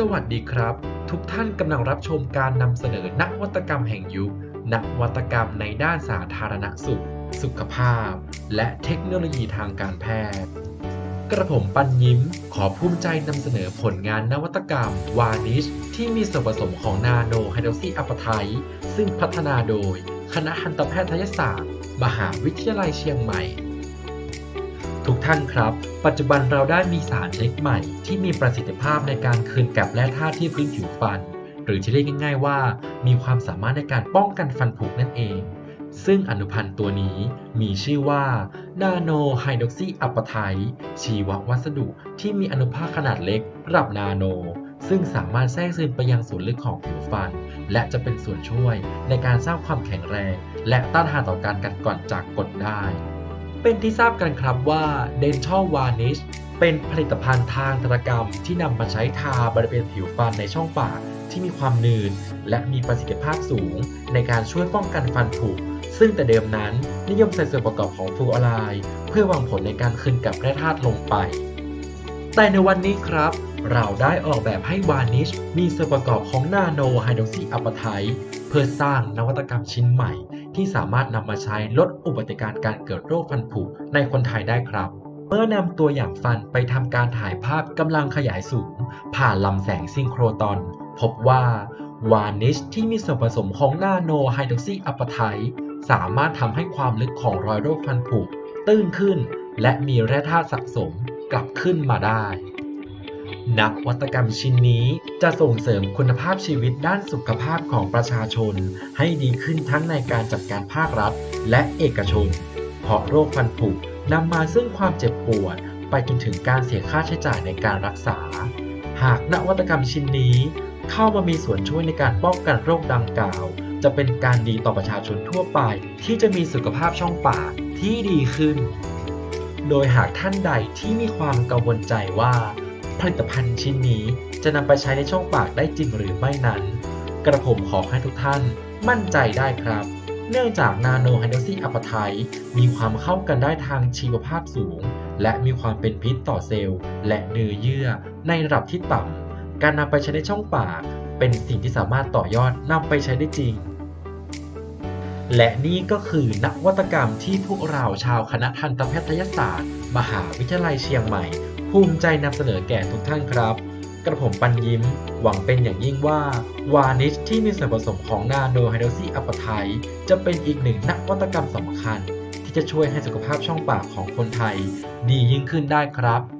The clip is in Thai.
สวัสดีครับ ทุกท่านกำลังรับชมการนำเสนอนวัตกรรมแห่งยุค นวัตกรรมในด้านสาธารณสุข สุขภาพ และเทคโนโลยีทางการแพทย์ กระผมปันยิ้ม ขอภูมิใจนำเสนอผลงานนวัตกรรม วานิช ที่มีส่วนผสมของนาโนไฮโดรซีอัปไทซึ่งพัฒนาโดย คณะทันตแพทยศาสตร์ มหาวิทยาลัยเชียงใหม่ ทุกท่านครับ ปัจจุบันเราได้มีสารชนิดใหม่ ที่มีประสิทธิภาพในการคืนแกลบแร่ธาตุที่พื้นผิวฟัน หรือที่เรียกง่าย ๆ ว่า มีความสามารถในการป้องกันฟันผุนั่นเอง ซึ่งอนุพันธ์ตัวนี้มีชื่อว่านาโนไฮดรอกซีอัปไทชีววัสดุที่มีอนุภาคขนาดเล็กระดับนาโน ซึ่งสามารถแทรกซึมไปยังส่วนลึกของผิวฟัน และจะเป็นส่วนช่วยในการสร้างความแข็งแรง และต้านทานต่อการกัดกร่อนจากกรดได้ เป็นที่ทราบกันครับว่า Dental Varnish เป็นผลิตภัณฑ์ทางธนกรรมที่นำมาใช้ทาบริเวณผิวฟันในช่องปากที่มีความหนืดและมีประสิทธิภาพสูง ในการช่วยป้องกันฟันผุซึ่งแต่เดิมนั้นนิยมใส่ส่วนประกอบของฟลูออไรด์เพื่อวังผลในการคืนกลับแร่ธาตุลงไป แต่ในวันนี้ครับ เราได้ออกแบบให้วานิชมีส่วนประกอบของนาโนไฮดรอกซีอัปไทเพื่อสร้างนวัตกรรมชิ้นใหม่ ที่สามารถนำมาใช้ลดอุบัติการณ์การเกิดโรคฟันผุในคนไทยได้ครับ เมื่อนำตัวอย่างฟันไปทำการถ่ายภาพกำลังขยายสูง ผ่านลำแสงซิงโครตอน พบว่าวานิชที่มีส่วนผสมของนาโนไฮดรอกซีอัปไทสามารถทำให้ความลึกของรอยโรคฟันผุตื้นขึ้น และมีแร่ธาตุสะสมกลับขึ้นมาได้ นวัตกรรมชิ้นนี้จะส่งเสริมคุณภาพชีวิตด้านสุขภาพของประชาชน ให้ดีขึ้นทั้งในการจัดการภาครัฐ และเอกชน เพราะโรคฟันผุนำมาซึ่งความเจ็บปวด ไปจนถึงการเสียค่าใช้จ่ายในการรักษา หากนวัตกรรมชิ้นนี้ เข้ามามีส่วนช่วยในการป้องกันโรคดังกล่าว จะเป็นการดีต่อประชาชนทั่วไป ที่จะมีสุขภาพช่องปากที่ดีขึ้น โดยหากท่านใดที่มีความกังวลใจว่า ผลิตภัณฑ์ชิ้นนี้จะนำไปใช้ในช่องปากได้จริงหรือไม่นั้น กระผมขอให้ทุกท่านมั่นใจได้ครับ เนื่องจากนาโนไฮโดรซีอัปไทมีความเข้ากันได้ทางชีวภาพสูง และมีความเป็นพิษต่อเซลล์ และเนื้อเยื่อในระดับที่ต่ำการนำไปใช้ในช่องปาก เป็นสิ่งที่สามารถต่อยอดนำไปใช้ได้จริงและนี่ก็คือนวัตกรรมที่พวกเราชาวคณะทันตแพทยศาสตร์ มหาวิทยาลัยเชียงใหม่ ภูมิใจนำเสนอแก่ทุกท่านครับ กระผมปันยิ้ม หวังเป็นอย่างยิ่งว่า วานิชที่มีส่วนผสมของนาโนไฮโดรซีอัปไทจะเป็นอีกหนึ่งนวัตกรรมสำคัญ ที่จะช่วยให้สุขภาพช่องปากของคนไทย ดียิ่งขึ้นได้ครับ